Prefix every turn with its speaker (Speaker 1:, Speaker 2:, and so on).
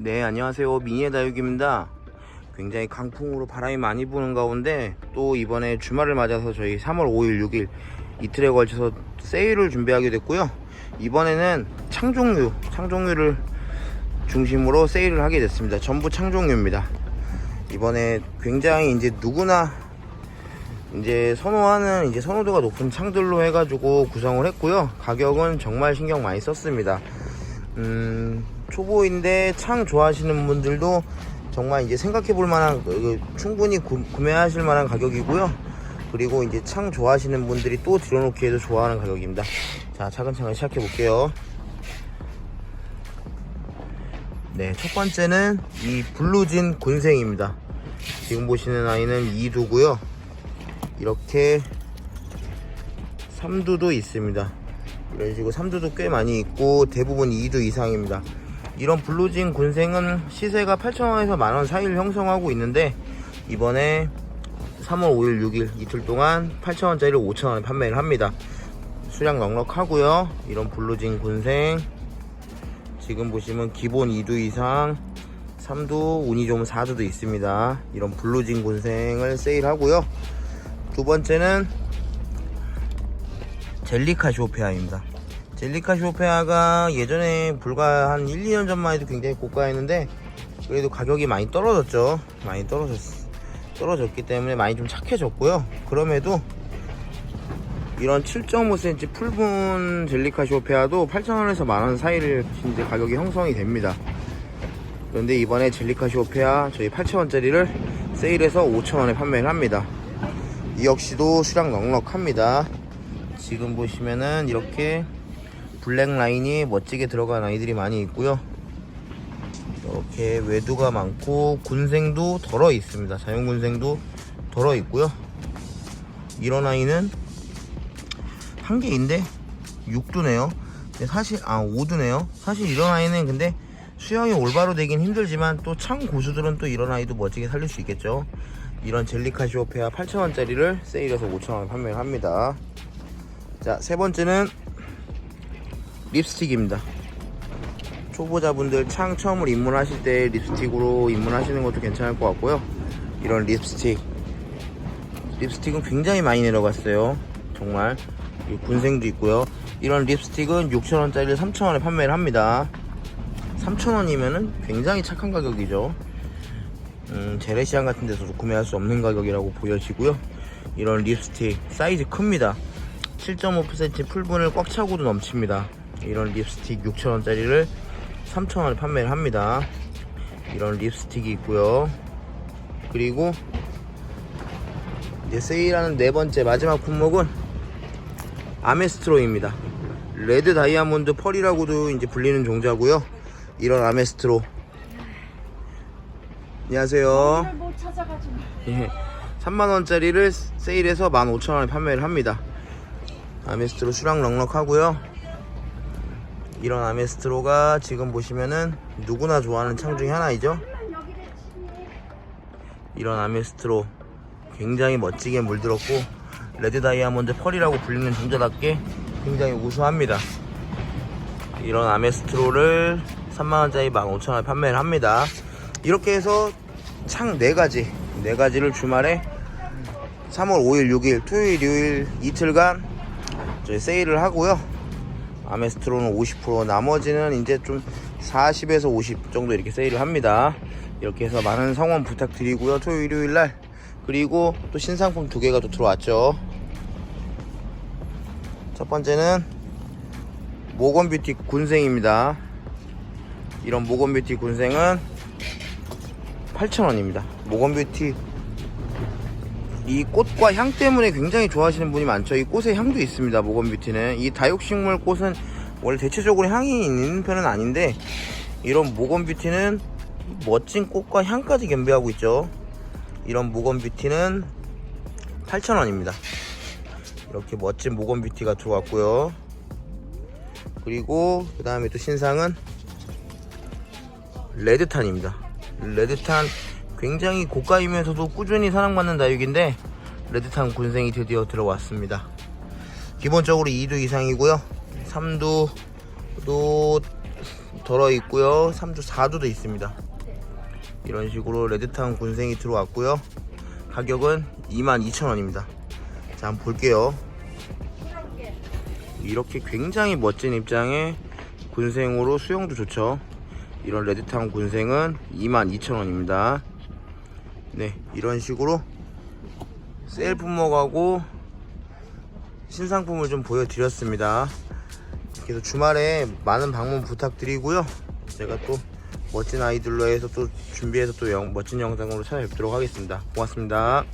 Speaker 1: 네, 안녕하세요. 미니의 다육입니다. 굉장히 강풍으로 바람이 많이 부는 가운데 또 이번에 주말을 맞아서 저희 3월 5일, 6일 이틀에 걸쳐서 세일을 준비하게 됐고요. 이번에는 창종류, 창종류를 중심으로 세일을 하게 됐습니다. 전부 창종류입니다. 이번에 굉장히 이제 누구나 이제 선호하는 이제 선호도가 높은 창들로 해가지고 구성을 했고요. 가격은 정말 신경 많이 썼습니다. 음, 초보인데 창 좋아하시는 분들도 정말 이제 생각해 볼 만한 그, 충분히 구, 구매하실 만한 가격이고요. 그리고 이제 창 좋아하시는 분들이 또 들여놓기에도 좋아하는 가격입니다. 자, 차근차근 시작해 볼게요. 네, 첫 번째는 이 블루진 군생입니다. 지금 보시는 아이는 2두고요. 이렇게 3두도 있습니다. 이런 식으로 3두도 꽤 많이 있고 대부분 2두 이상입니다. 이런 블루진 군생은 시세가 8,000원에서 만원 사이를 형성하고 있는데 이번에 3월 5일 6일 이틀 동안 8,000원짜리를 5,000원에 판매를 합니다. 수량 넉넉하고요. 이런 블루진 군생 지금 보시면 기본 2두 이상 3두, 운이 좋으면 4두도 있습니다. 이런 블루진 군생을 세일하고요. 두 번째는 젤리카 쇼페아입니다. 젤리카 쇼페아가 예전에 불과 한 1, 2년 전만 해도 굉장히 고가였는데 그래도 가격이 많이 떨어졌죠. 많이 떨어졌, 떨어졌기 때문에 많이 좀 착해졌고요. 그럼에도 이런 7.5cm 풀분 젤리카 쇼페아도 8,000원에서 만원 사이를 이제 가격이 형성이 됩니다. 그런데 이번에 젤리카 쇼페아 저희 8,000원짜리를 세일해서 5,000원에 판매를 합니다. 이 역시도 수량 넉넉합니다. 지금 보시면은 이렇게 블랙 라인이 멋지게 들어간 아이들이 많이 있고요. 이렇게 외두가 많고 군생도 덜어 있습니다. 자연 군생도 덜어 있고요. 이런 아이는 한 개인데 6두네요. 근데 사실 아 5두네요. 사실 이런 아이는 근데 수영이 올바로 되긴 힘들지만 또 창 고수들은 또 이런 아이도 멋지게 살릴 수 있겠죠. 이런 젤리카시오페아 8,000원짜리를 세일해서 5,000원에 판매를 합니다. 자, 세 번째는 립스틱입니다. 초보자분들 창 처음으로 입문하실 때 립스틱으로 입문하시는 것도 괜찮을 것 같고요. 이런 립스틱. 립스틱은 굉장히 많이 내려갔어요. 정말. 이 군생도 있고요. 이런 립스틱은 6,000원짜리를 3,000원에 판매를 합니다. 3,000원이면은 굉장히 착한 가격이죠. 음, 재래시장 같은 데서도 구매할 수 없는 가격이라고 보여지고요. 이런 립스틱 사이즈 큽니다. 7.5% 풀분을 꽉 차고도 넘칩니다. 이런 립스틱 6,000원짜리를 3,000원에 판매를 합니다. 이런 립스틱이 있고요. 그리고 이제 세일하는 네 번째 마지막 품목은 아메스트로입니다. 레드 다이아몬드 펄이라고도 이제 불리는 종자고요. 이런 아메스트로 안녕하세요.
Speaker 2: 오늘 못 찾아가지고
Speaker 1: 예, 3만원짜리를 세일해서 15,000원에 판매를 합니다. 아메스트로 수량 넉넉하고요. 이런 아메스트로가 지금 보시면은 누구나 좋아하는 창 중에 하나이죠. 이런 아메스트로 굉장히 멋지게 물들었고 레드 다이아몬드 펄이라고 불리는 종자답게 굉장히 우수합니다. 이런 아메스트로를 3만원짜리 15,000원에 판매를 합니다. 이렇게 해서 창 4가지, 4가지를 주말에 3월 5일, 6일, 토요일, 일요일 이틀간 저희 세일을 하고요. 아메스트로는 50%, 나머지는 이제 좀 40에서 50 정도 이렇게 세일을 합니다. 이렇게 해서 많은 성원 부탁드리고요. 토요일, 일요일 날. 그리고 또 신상품 두 개가 또 들어왔죠. 첫 번째는 모건뷰티 군생입니다. 이런 모건뷰티 군생은 8,000원입니다. 모건뷰티 이 꽃과 향 때문에 굉장히 좋아하시는 분이 많죠. 이 꽃에 향도 있습니다. 모건뷰티는 이 다육식물 꽃은 원래 대체적으로 향이 있는 편은 아닌데 이런 모건뷰티는 멋진 꽃과 향까지 겸비하고 있죠. 이런 모건뷰티는 8,000원입니다. 이렇게 멋진 모건뷰티가 들어왔고요. 그리고 그 다음에 또 신상은 레드탄입니다. 레드탄 굉장히 고가이면서도 꾸준히 사랑받는 다육인데 레드탄 군생이 드디어 들어왔습니다. 기본적으로 2두 이상이고요. 3두도 덜어 있고요. 3조 4조도 있습니다. 이런 식으로 레드타운 군생이 들어왔고요. 가격은 22,000원입니다. 자 한번 볼게요. 이렇게 굉장히 멋진 입장의 군생으로 수영도 좋죠. 이런 레드타운 군생은 22,000원입니다 네 이런 식으로 셀프먹하고 신상품을 좀 보여드렸습니다. 그래서 주말에 많은 방문 부탁드리고요. 제가 또 멋진 아이들로 해서 또 준비해서 또 영- 멋진 영상으로 찾아뵙도록 하겠습니다. 고맙습니다